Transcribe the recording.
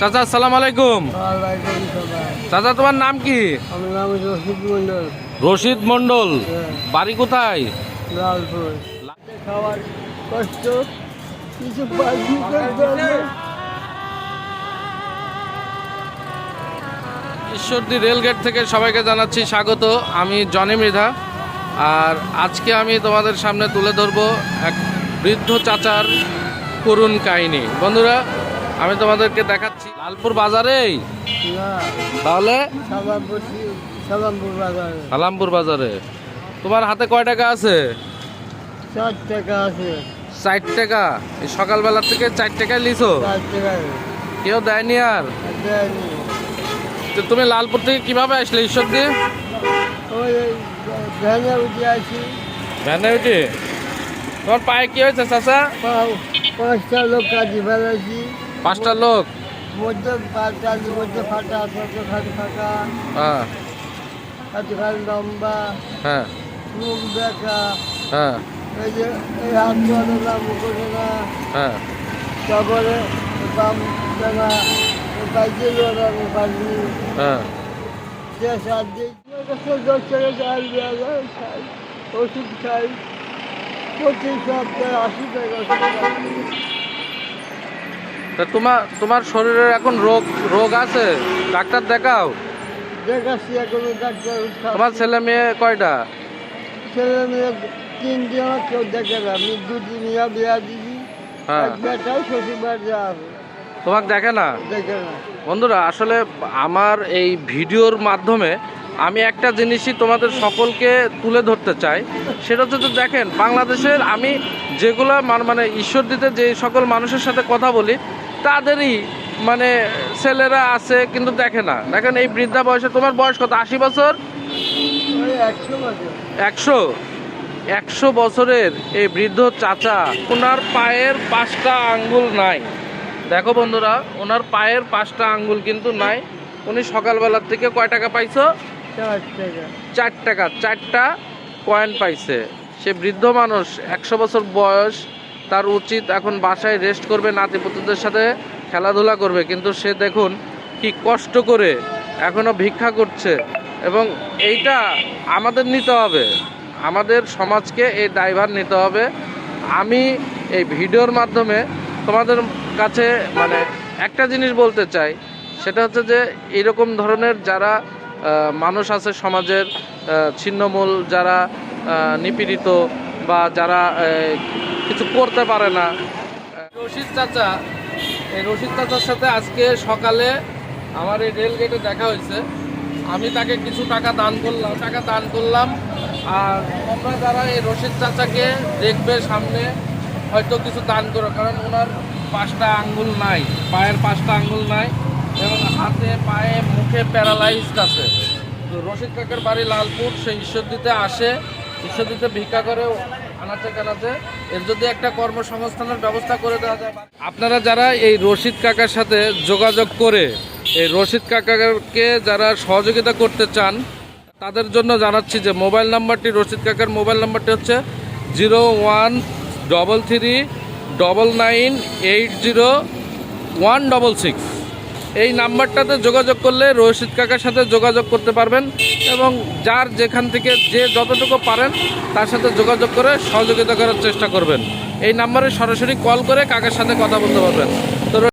চাচা আসসালাম আলাইকুম। চাচা তোমার নাম কি? রশিদ মন্ডল হ্যাঁ, বাড়ি কোথায়। ঈশ্বরদী রেলগেট থেকে সবাইকে জানাচ্ছি স্বাগত। আমি জনি মৃধা। আর আজকে আমি তোমাদের সামনে তুলে ধরবো এক বৃদ্ধ চাচার করুণ কাহিনী। বন্ধুরা আমি তোমাদেরকে দেখাচ্ছি। লালপুর বাজারেই না। তাহলে? সালামপুর বাজারে। তোমার হাতে কয় টাকা আছে? চার টাকা আছে। চার টাকা? এই সকালবেলা থেকে চার টাকা লিছো? কেউ দেয়নি আর? তুমি লালপুর থেকে কীভাবে আসলে ঈশ্বর দিয়ে? ভ্যানে উঠে তোমার পায়ে কি হয়েছে চাচা? পাঁচটা লোক কাজে ফেলেছি। পাঁচটা লোক? মধ্যে মধ্যে ফাটা খালি হ্যাঁ। খালি খালি লম্বা। হ্যাঁ। মুখ দেখা হ্যাঁ। এই যে এই হাত চলে না মুখে না হ্যাঁ। তারপরে বাম বাইকে হ্যাঁ। যে সাত দিন ডক্টরে চাল দেওয়া খাই ওষুধ খাই। প্রতি সপ্তাহে আশি টাকা। তা তোমার তোমার শরীরের এখন রোগ রোগ আছে? ডাক্তার দেখাও। দেখাচ্ছি এখনও ডাক্তার তোমার ছেলে মেয়ে কয়টা? ছেলে মেয়ে তিন দিন কেউ দেখে না। আমি দুটি নিয়ে বিয়া দিছি। হ্যাঁ। এক বেটাই শ্বশুর বাড়ি তোমাকে দেখে না? দেখে না। বন্ধুরা আসলে আমার এই ভিডিওর মাধ্যমে আমি একটা জিনিসই তোমাদের সকলকে তুলে ধরতে চাই, সেটা হচ্ছে দেখেন, বাংলাদেশের আমি যেগুলো মান- ঈশ্বর দিতে যে সকল মানুষের সাথে কথা বলি, তাদেরই মানে ছেলেরা আছে, কিন্তু দেখে না। দেখেন এই বৃদ্ধা বয়সে তোমার বয়স কত? আশি বছর? একশো। একশো বছরের এই বৃদ্ধ চাচা, ওনার পায়ের পাঁচটা আঙ্গুল নাই। দেখো বন্ধুরা, ওনার পায়ের পাঁচটা আঙ্গুল কিন্তু নাই। উনি সকালবেলার থেকে কয় টাকা পাইছো? চার টাকা, চারটা কয়েন পাইছে। সে বৃদ্ধ মানুষ, একশো বছর বয়স, তার উচিত এখন বাসায় রেস্ট করবে নাতিপুতিদের সাথে খেলাধুলা করবে। কিন্তু সে দেখুন কি কষ্ট করে এখনও ভিক্ষা করছে। এবং এইটা আমাদের নিতে হবে। আমাদের সমাজকে এই দায়ভার নিতে হবে। আমি এই ভিডিওর মাধ্যমে তোমাদের কাছে মানে একটা জিনিস বলতে চাই। সেটা হচ্ছে যে, এরকম ধরনের যারা মানুষ আছে সমাজের ছিন্নমূল যারা নিপীড়িত বা যারা কিছু করতে পারে না। রশিদ চাচা, এই রশিদ চাচার সাথে আজকে সকালে আমার এই রেল গেটে দেখা হয়েছে। আমি তাকে কিছু টাকা দান করলাম, টাকা দান করলাম, আর তোমরা যারা এই রশিদ চাচাকে দেখবে সামনে, হয়তো কিছু দান করো, কারণ ওনার পাঁচটা আঙ্গুল নাই, পায়ের পাঁচটা আঙ্গুল নাই। এবং হাতে, পায়ে, মুখে প্যারালাইজড আছে। তো রশিদ কাকার বাড়ি লালপুর সে ঈশ্বর দিতে আসে। ঈশ্বর দিতে ভিক্ষা করে, আনাচে কানাচে। এর যদি একটা কর্মসংস্থানের ব্যবস্থা করে দেওয়া যায়, আপনারা যারা এই রশিদ কাকার সাথে যোগাযোগ করে, এই রশিদ কাকাকে যারা সহযোগিতা করতে চান, তাদের জন্য জানাচ্ছি যে মোবাইল নাম্বারটি, রশিদ কাকার মোবাইল নাম্বারটি হচ্ছে zero one double three double nine eight zero one double six. এই নাম্বারটাতে যোগাযোগ করলে রশিদ কাকার সাথে যোগাযোগ করতে পারবেন এবং যার যেখান থেকে যে যতটুকু পারেন তার সাথে যোগাযোগ করে সহযোগিতা করার চেষ্টা করবেন। এই নাম্বারে সরাসরি কল করে কাকার সাথে কথা বলতে পারবেন।